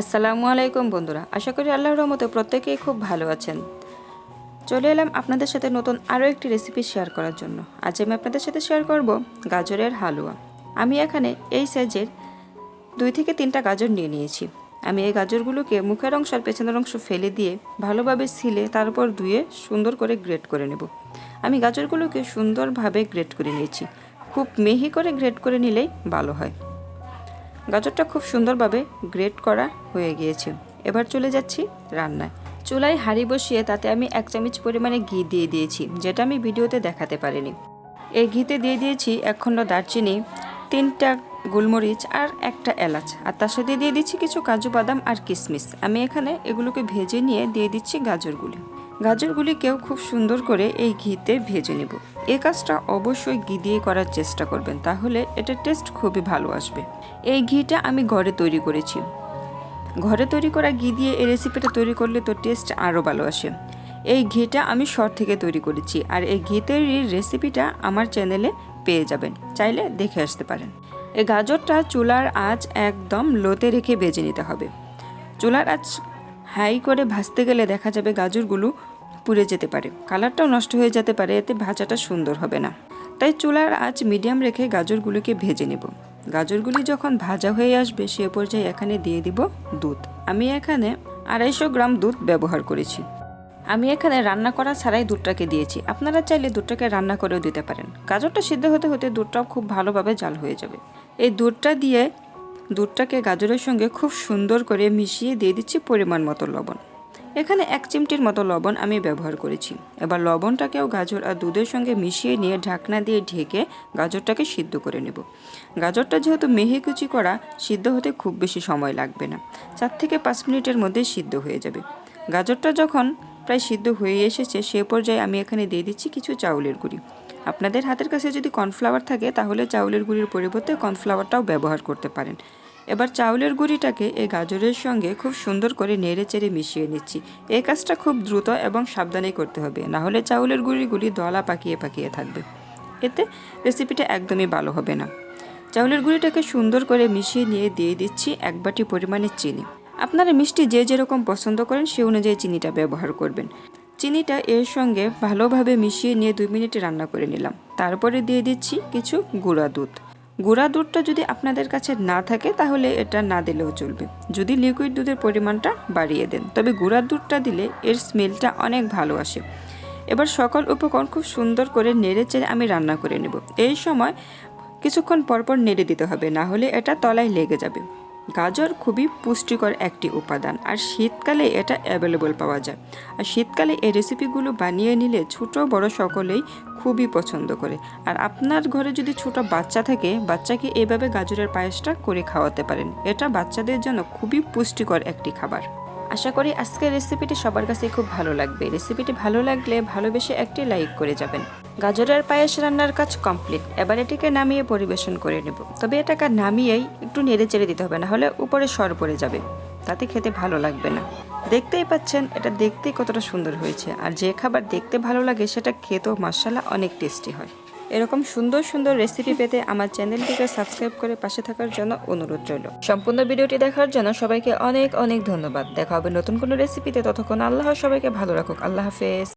আসসালামু আলাইকুম বন্ধুরা, আশা করি আল্লাহর রহমতে প্রত্যেকেই খুব ভালো আছেন। চলে এলাম আপনাদের সাথে নতুন আরও একটি রেসিপি শেয়ার করার জন্য। আজ আমি আপনাদের সাথে শেয়ার করব গাজরের হালুয়া। আমি এখানে এই সাইজের দুই থেকে তিনটা গাজর নিয়ে নিয়েছি। আমি এই গাজরগুলোকে মুখের অংশ আর পেছনের অংশ ফেলে দিয়ে ভালোভাবে ছিলে তারপর ধুয়ে সুন্দর করে গ্রেট করে নেব। আমি গাজরগুলোকে সুন্দরভাবে গ্রেট করে নিয়েছি। খুব মিহি করে গ্রেট করে নিলেই ভালো হয়। গাজরটা খুব সুন্দরভাবে গ্রেট করা হয়ে গিয়েছে। এবার চলে যাচ্ছি রান্নায়। চুলায় হাঁড়ি বসিয়ে তাতে আমি এক চামচ পরিমাণে ঘি দিয়ে দিয়েছি, যেটা আমি ভিডিওতে দেখাতে পারিনি। এই ঘিতে দিয়ে দিয়েছি এক খণ্ড দারচিনি, তিনটা গোলমরিচ আর একটা এলাচ। আর তার সাথে দিয়ে দিচ্ছি কিছু কাজু বাদাম আর কিশমিশ। আমি এখানে এগুলোকে ভেজে নিয়ে দিয়ে দিচ্ছি গাজরগুলি। গাজরগুলিকেও খুব সুন্দর করে এই ঘিতে ভেজে নেব। এ কাজটা অবশ্যই ঘি দিয়ে করার চেষ্টা করবেন, তাহলে এটার টেস্ট খুবই ভালো আসবে। এই ঘিটা আমি ঘরে তৈরি করেছি। ঘরে তৈরি করা ঘি দিয়ে এই রেসিপিটা তৈরি করলে তো টেস্ট আরও ভালো আসে। এই ঘিটা আমি শর্ট থেকে তৈরি করেছি আর এই ঘি তৈরির রেসিপিটা আমার চ্যানেলে পেয়ে যাবেন। চাইলে দেখে আসতে পারেন। এই গাজরটা চুলার আঁচ একদম লোতে রেখে ভেজে নিতে হবে। চুলার আঁচ হাই করে ভাজতে গেলে দেখা যাবে গাজরগুলো পুড়ে যেতে পারে। কালারটাও নষ্ট হয়ে যেতে পারে, এতে ভাজাটা সুন্দর হবে না। তাই চুলার আঁচ মিডিয়াম রেখে গাজরগুলিকে ভেজে নেব। গাজরগুলি যখন ভাজা হয়ে আসবে, সে পর্যায়ে এখানে দিয়ে দিব দুধ। আমি এখানে আড়াইশো গ্রাম দুধ ব্যবহার করেছি। আমি এখানে রান্না করা ছাড়াই দুধটাকে দিয়েছি। আপনারা চাইলে দুধটাকে রান্না করেও দিতে পারেন। গাজরটা সিদ্ধ হতে হতে দুধটাও খুব ভালোভাবে জাল হয়ে যাবে। এই দুধটা দিয়ে দুধটাকে গাজরের সঙ্গে খুব সুন্দর করে মিশিয়ে দিয়ে দিচ্ছি পরিমাণ মতো লবণ। এখানে এক চিমটির মতো লবণ আমি ব্যবহার করেছি। এবার লবণটাকেও গাজর আর দুধের সঙ্গে মিশিয়ে নিয়ে ঢাকনা দিয়ে ঢেকে গাজরটাকে সিদ্ধ করে নেব। গাজরটা যেহেতু মেহে কুচি করা, সিদ্ধ হতে খুব বেশি সময় লাগবে না। চার থেকে পাঁচ মিনিটের মধ্যে সিদ্ধ হয়ে যাবে। গাজরটা যখন প্রায় সিদ্ধ হয়ে এসেছে, সে পর্যায়ে আমি এখানে দিয়ে দিচ্ছি কিছু চাউলের গুঁড়ি। আপনাদের হাতের কাছে যদি কর্নফ্লাওয়ার থাকে, তাহলে চাউলের গুঁড়ির পরিবর্তে কর্নফ্লাওয়ারটাও ব্যবহার করতে পারেন। এবার চাউলের গুঁড়িটাকে এই গাজরের সঙ্গে খুব সুন্দর করে নেড়ে চেড়ে মিশিয়ে নিচ্ছি। এই কাজটা খুব দ্রুত এবং সাবধানেই করতে হবে, না হলে চাউলের গুঁড়িগুলি দলা পাকিয়ে পাকিয়ে থাকবে। এতে রেসিপিটা একদমই ভালো হবে না। চাউলের গুঁড়িটাকে সুন্দর করে মিশিয়ে নিয়ে দিয়ে দিচ্ছি এক বাটি পরিমাণে চিনি। আপনারা মিষ্টি যে যেরকম পছন্দ করেন সে অনুযায়ী চিনিটা ব্যবহার করবেন। চিনিটা এর সঙ্গে ভালোভাবে মিশিয়ে নিয়ে দুই মিনিট রান্না করে নিলাম। তারপরে দিয়ে দিচ্ছি কিছু গুঁড়া দুধ। গুঁড়া দুধটা যদি আপনাদের কাছে না থাকে, তাহলে এটা না দিলেও চলবে। যদি লিকুইড দুধের পরিমাণটা বাড়িয়ে দেন। তবে গুঁড়া দুধটা দিলে এর স্মেলটা অনেক ভালো আসে। এবার সকল উপকরণ খুব সুন্দর করে নেড়ে চেড়ে আমি রান্না করে নেব। এই সময় কিছুক্ষণ পরপর নেড়ে দিতে হবে, না হলে এটা তলায় লেগে যাবে। গাজর খুবই পুষ্টিকর একটি উপাদান, আর শীতকালে এটা অ্যাভেলেবল পাওয়া যায়। আর শীতকালে এই রেসিপিগুলো বানিয়ে নিলে ছোট বড় সকলেই খুবই পছন্দ করে। আর আপনার ঘরে যদি ছোট বাচ্চা থাকে, বাচ্চাকে এভাবে গাজরের পায়েসটা করে খাওয়াতে পারেন। এটা বাচ্চাদের জন্য খুবই পুষ্টিকর একটি খাবার। আশা করি আজকের রেসিপিটি সবার কাছে খুব ভালো লাগবে। রেসিপিটি ভালো লাগলে ভালোবেসে একটি লাইক করে যাবেন। গাজরের পায়েস রান্নার কাজ কমপ্লিট এবার এটিকে নামিয়ে পরিবেশন করে নেব। তবে এটাকে নামিয়েই একটু নেড়ে চেড়ে দিতে হবে না হলে উপরে সর পড়ে যাবে। তাতে খেতে ভালো লাগবে না। দেখতেই পাচ্ছেন, এটা দেখতেই কতটা সুন্দর হয়েছে। আর যে খাবার দেখতে ভালো লাগে, সেটা খেতেও মশলা অনেক টেস্টি হয়। এরকম সুন্দর সুন্দর রেসিপি পেতে আমার চ্যানেলটিকে সাবস্ক্রাইব করে পাশে থাকার জন্য অনুরোধ রইল। সম্পূর্ণ ভিডিওটি দেখার জন্য সবাইকে অনেক অনেক ধন্যবাদ। দেখা হবে নতুন কোনো রেসিপিতে ততক্ষণ আল্লাহ সবাইকে ভালো রাখুক। আল্লাহ হাফেজ।